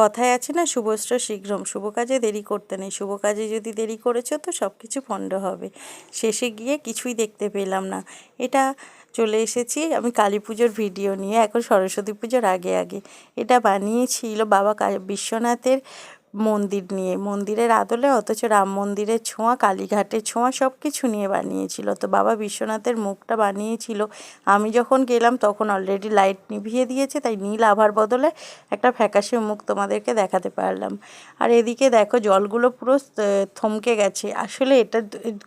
কথায় আছে না শুভশ্র শীঘ্রম, শুভ কাজে দেরি করতে নেই, শুভ কাজে যদি দেরি করেছ তো সব কিছু পণ্ড হবে। শেষে গিয়ে কিছুই দেখতে পেলাম না। এটা চলে এসেছি আমি কালী পুজোর ভিডিও নিয়ে, এখন সরস্বতী পুজোর আগে আগে। এটা বানিয়েছিল বাবা বিশ্বনাথের মন্দির নিয়ে। মন্দিরের আদলে অথচ রাম মন্দিরের ছোঁয়া, কালীঘাটের ছোঁয়া সব কিছু নিয়ে বানিয়েছিল। তো বাবা বিশ্বনাথের মুখটা বানিয়েছিল। আমি যখন গেলাম তখন অলরেডি লাইট নিভিয়ে দিয়েছে, তাই নীল আভার বদলে একটা ফ্যাকাশে মুখ তোমাদেরকে দেখাতে পারলাম। আর এদিকে দেখো জলগুলো পুরো থমকে গেছে। আসলে এটা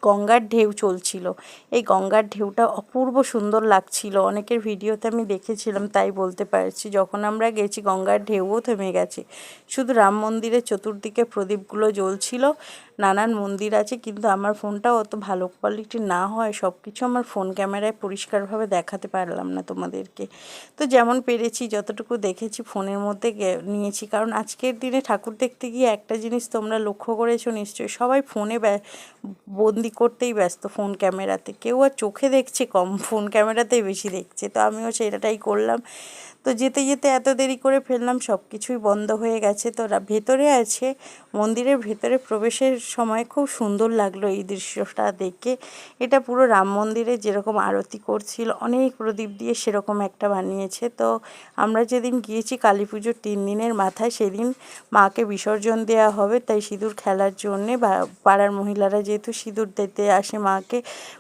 গঙ্গার ঢেউ চলছিল। এই গঙ্গার ঢেউটা অপূর্ব সুন্দর লাগছিল। অনেকের ভিডিওতে আমি দেখেছিলাম, তাই বলতে পারছি। যখন আমরা গেছি গঙ্গার ঢেউও থেমে গেছে। শুধু রাম মন্দিরের চতুর্দিকে প্রদীপগুলো জ্বলছিল, নানান মন্দির আছে, কিন্তু আমার ফোনটাও অত ভালো কোয়ালিটি না হয় সব কিছু আমার ফোন ক্যামেরায় পরিষ্কারভাবে দেখাতে পারলাম না তোমাদেরকে। তো যেমন পেরেছি, যতটুকু দেখেছি ফোনের মধ্যে নিয়েছি, কারণ আজকের দিনে ঠাকুর দেখতে গিয়ে একটা জিনিস তোমরা লক্ষ্য করেছ নিশ্চয়ই, সবাই ফোনে বন্দি করতেই ব্যস্ত ফোন ক্যামেরাতে, কেউ আর চোখে দেখছে কম, ফোন ক্যামেরাতেই বেশি দেখছে, তো আমিও সেটাটাই করলাম। তো যেতে যেতে এত দেরি করে ফেললাম সব কিছুই বন্ধ হয়ে গেছে। তো ভেতরে আছে, মন্দিরের ভেতরে প্রবেশের সময় খুব সুন্দর লাগল এই দৃশ্যটা দেখে। এটা পুরো রাম মন্দিরে যেরকম আরতি করছিল, অনেক প্রদীপ দিয়ে সেরকম একটা বানিয়েছে। তো আমরা যেদিন গিয়েছি কালী পুজোর তিন দিনের মাথায়, সেদিন মাকে বিসর্জন দেওয়া হবে, তাই সিঁদুর খেলার জন্যে পাড়ার মহিলারা যেহেতু সিঁদুর দিতে আসে, মাকে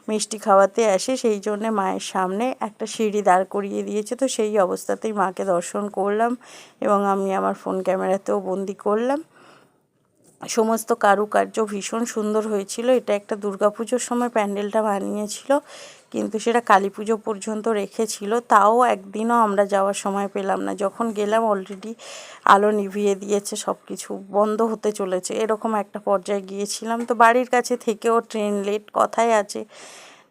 মিষ্টি খাওয়াতে আসে, সেই জন্যে মায়ের সামনে একটা সিঁড়ি দাঁড় করিয়ে দিয়েছে। তো সেই অবস্থাতেই মাকে দর্শন করলাম এবং আমি আমার ফোন ক্যামেরাতেও বন্দি করলাম। সমস্ত কারুকার্য ভীষণ সুন্দর হয়েছিল। এটা একটা দুর্গাপুজোর সময় প্যান্ডেলটা বানিয়েছিল, কিন্তু সেটা কালী পুজো পর্যন্ত রেখেছিল। তাও একদিনও আমরা যাওয়ার সময় পেলাম না। যখন গেলাম অলরেডি আলো নিভিয়ে দিয়েছে সব কিছু বন্ধ হতে চলেছে। এরকম একটা পর্যায়ে গিয়েছিলাম। তো বাড়ির কাছে থেকেও ট্রেন লেট কথায় আছে।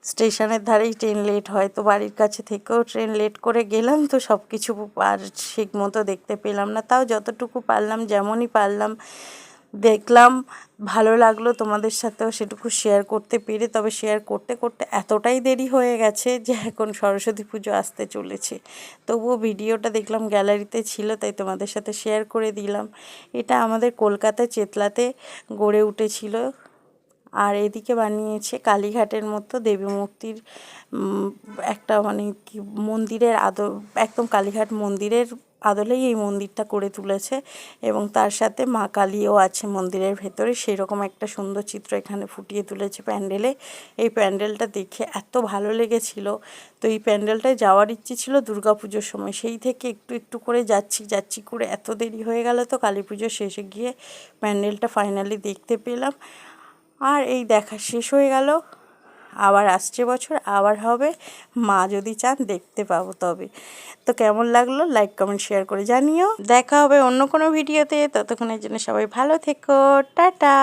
স্টেশনের ধারেই ট্রেন লেট হয়, তো বাড়ির কাছে থেকেও ট্রেন লেট করে গেলাম, তো সব কিছু আর ঠিক মতো দেখতে পেলাম না। তাও যতটুকু পারলাম, যেমনই পারলাম, দেখলাম, ভালো লাগল তোমাদের সাথেও সেটুকু শেয়ার করতে পেরে। তবে শেয়ার করতে করতে এতটাই দেরি হয়ে গেছে যে এখন সরস্বতী পুজো আসতে চলেছে। তবুও ভিডিওটা দেখলাম গ্যালারিতে ছিল, তাই তোমাদের সাথে শেয়ার করে দিলাম। এটা আমাদের কলকাতা চেতলাতে গড়ে উঠেছিল। আর এদিকে বানিয়েছে কালীঘাটের মতো দেবী মূর্তির একটা মানে কি মন্দিরের আদর একদম কালীঘাট মন্দিরের আদলেই এই মন্দিরটা করে তুলেছে এবং তার সাথে মা কালীও আছে মন্দিরের ভেতরে। সেরকম একটা সুন্দর চিত্র এখানে ফুটিয়ে তুলেছে প্যান্ডেলে। এই প্যান্ডেলটা দেখে এত ভালো লেগেছিল। তো এই প্যান্ডেলটায় যাওয়ার ইচ্ছে ছিল দুর্গাপুজোর সময়। সেই থেকে একটু একটু করে যাচ্ছি যাচ্ছি করে এত দেরি হয়ে গেল তো কালী পুজোর শেষে গিয়ে প্যান্ডেলটা ফাইনালি দেখতে পেলাম। আর এই দেখা শেষ হয়ে গেল। আবার আসছে বছর, আবার হবে। মা যদি চান দেখতে পাবো তবে। তো কেমন লাগল? লাইক কমেন্ট শেয়ার করে জানিও। দেখা হবে অন্য কোনো ভিডিওতে ততক্ষণের জন্য সবাই ভালো থেকো। টাটা!